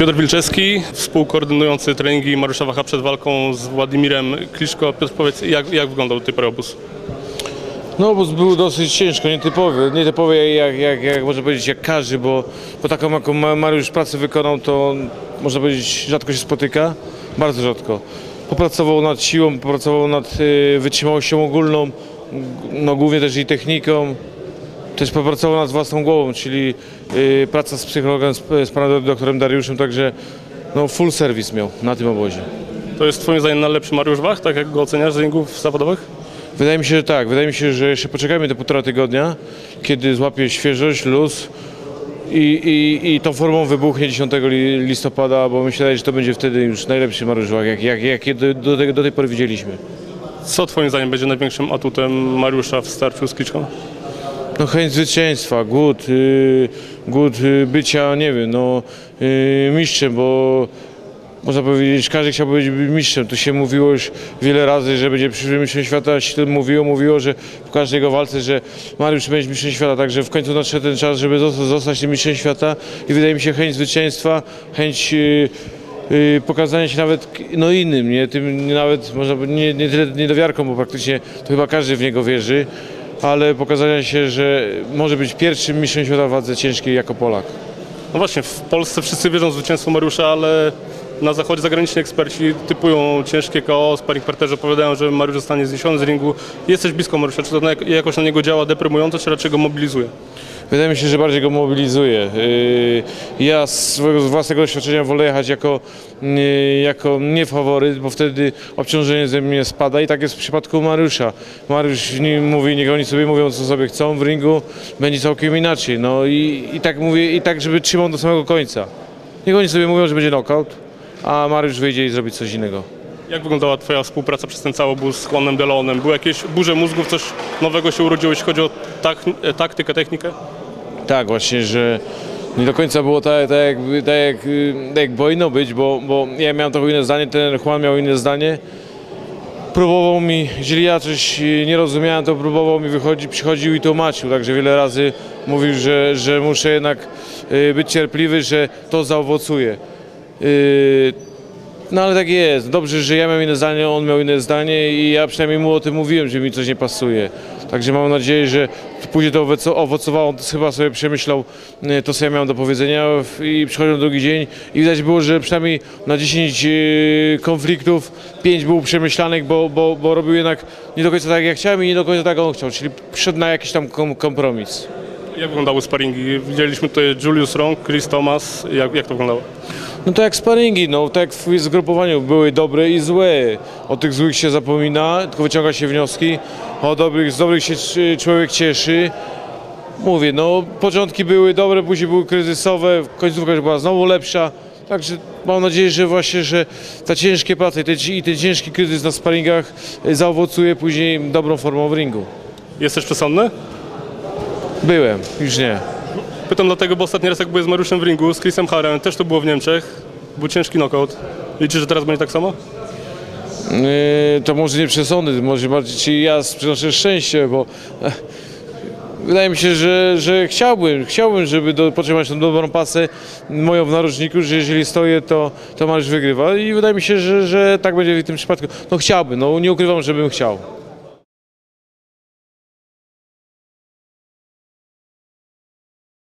Piotr Wilczewski, współkoordynujący treningi Mariusza Wacha przed walką z Władimirem Kliszko. Piotr, powiedz, jak, jak wyglądał do tej pory obóz? No obóz był dosyć ciężko, nietypowy, nietypowy jak, jak, jak można powiedzieć jak każdy, bo, bo taką jaką Ma- Mariusz pracę wykonał, to można powiedzieć rzadko się spotyka, bardzo rzadko. Popracował nad siłą, popracował nad y, wytrzymałością ogólną, no głównie też i techniką. Też popracował nad własną głową, czyli y, praca z psychologiem, z, z panem doktorem Dariuszem, także no full service miał na tym obozie. To jest twoim zdaniem najlepszy Mariusz Wach, tak jak go oceniasz z ringów zawodowych? Wydaje mi się, że tak. Wydaje mi się, że jeszcze poczekajmy te półtora tygodnia, kiedy złapie świeżość, luz i, i, i tą formą wybuchnie 10 li- listopada, bo myślę, że to będzie wtedy już najlepszy Mariusz Łach, jak, jak, jak do, do, tej, do tej pory widzieliśmy. Co twoim zdaniem będzie największym atutem Mariusza w starciu z Kliczką? No chęć zwycięstwa, głód, yy, głód yy, bycia, nie wiem, no yy, mistrzem, bo można powiedzieć, każdy chciałby być mistrzem. Tu się mówiło już wiele razy, że będzie przyszłym mistrzem świata, się mówiło, mówiło, że w każdej jego walce, że Mariusz będzie mistrzem świata, także w końcu nadszedł ten czas, żeby zostać, tym mistrzem świata i wydaje mi się chęć zwycięstwa, chęć pokazania się nawet no innym, nie tym nawet można nie, nie tyle niedowiarką, bo praktycznie to chyba każdy w niego wierzy, ale pokazania się, że może być pierwszym mistrzem świata w wadze ciężkiej jako Polak. No właśnie, w Polsce wszyscy wierzą w zwycięstwo Mariusza, ale na zachodzie zagraniczni eksperci typują ciężkie KO, sparring parterze powiadają, że Mariusz zostanie zniesiony z ringu. Jesteś blisko Mariusza, czy to jakoś na niego działa deprymująco, czy raczej go mobilizuje? Wydaje mi się, że bardziej go mobilizuje. Yy, Ja z własnego doświadczenia wolę jechać jako, yy, jako nie faworyt, bo wtedy obciążenie ze mnie spada i tak jest w przypadku Mariusza. Mariusz nie mówi, niech oni sobie mówią co sobie chcą w ringu, będzie całkiem inaczej. No i, i tak mówię, i tak żeby trzymał do samego końca. Niech oni sobie mówią, że będzie knockout, a Mariusz wyjdzie i zrobi coś innego. Jak wyglądała Twoja współpraca przez ten cały obóz z Juanem Delonem? Były jakieś burze mózgów, coś nowego się urodziło, jeśli chodzi o tak, taktykę, technikę? Tak, właśnie, że nie do końca było tak, tak, jak, tak, jak, tak jak powinno być, bo, bo ja miałem trochę inne zdanie, ten Juan miał inne zdanie. Próbował mi, jeżeli ja coś y, nie rozumiałem, to próbował mi wychodzić, przychodził i tłumaczył, także wiele razy mówił, że, że muszę jednak y, być cierpliwy, że to zaowocuje. Y, No ale tak jest. Dobrze, że ja miałem inne zdanie, on miał inne zdanie i ja przynajmniej mu o tym mówiłem, że mi coś nie pasuje. Także mam nadzieję, że później to owoco- owocowało. On chyba sobie przemyślał e, to, co ja miałem do powiedzenia i przychodził drugi dzień i widać było, że przynajmniej na 10 e, konfliktów 5 było przemyślanych, bo, bo, bo robił jednak nie do końca tak, jak chciałem i nie do końca tak, jak on chciał, czyli przyszedł na jakiś tam kom- kompromis. Jak wyglądały sparingi? Widzieliśmy tutaj Julius Rong, Chris Thomas. Jak, jak to wyglądało? No to jak sparingi, no tak jak w zgrupowaniu były dobre i złe. O tych złych się zapomina, tylko wyciąga się wnioski. O dobrych, z dobrych się człowiek cieszy. Mówię, no początki były dobre, później były kryzysowe, końcówka była znowu lepsza. Także mam nadzieję, że właśnie, że ta ciężkie praca i ten, i ten ciężki kryzys na sparingach zaowocuje później dobrą formą w ringu. Jesteś przesądny? Byłem, już nie. Pytam dlatego, bo ostatni raz jak byłem z Mariuszem w ringu, z Chrisem Harem, też to było w Niemczech. Był ciężki knockout. Liczysz, że teraz będzie tak samo? Yy, to może nie przesądy, może bardziej ci ja przynoszę szczęście, bo e, wydaje mi się, że, że chciałbym, chciałbym, żeby do, potrzymać tą dobrą pasę moją w narożniku, że jeżeli stoję, to, to Mariusz wygrywa i wydaje mi się, że, że tak będzie w tym przypadku. No chciałbym, no nie ukrywam, żebym chciał.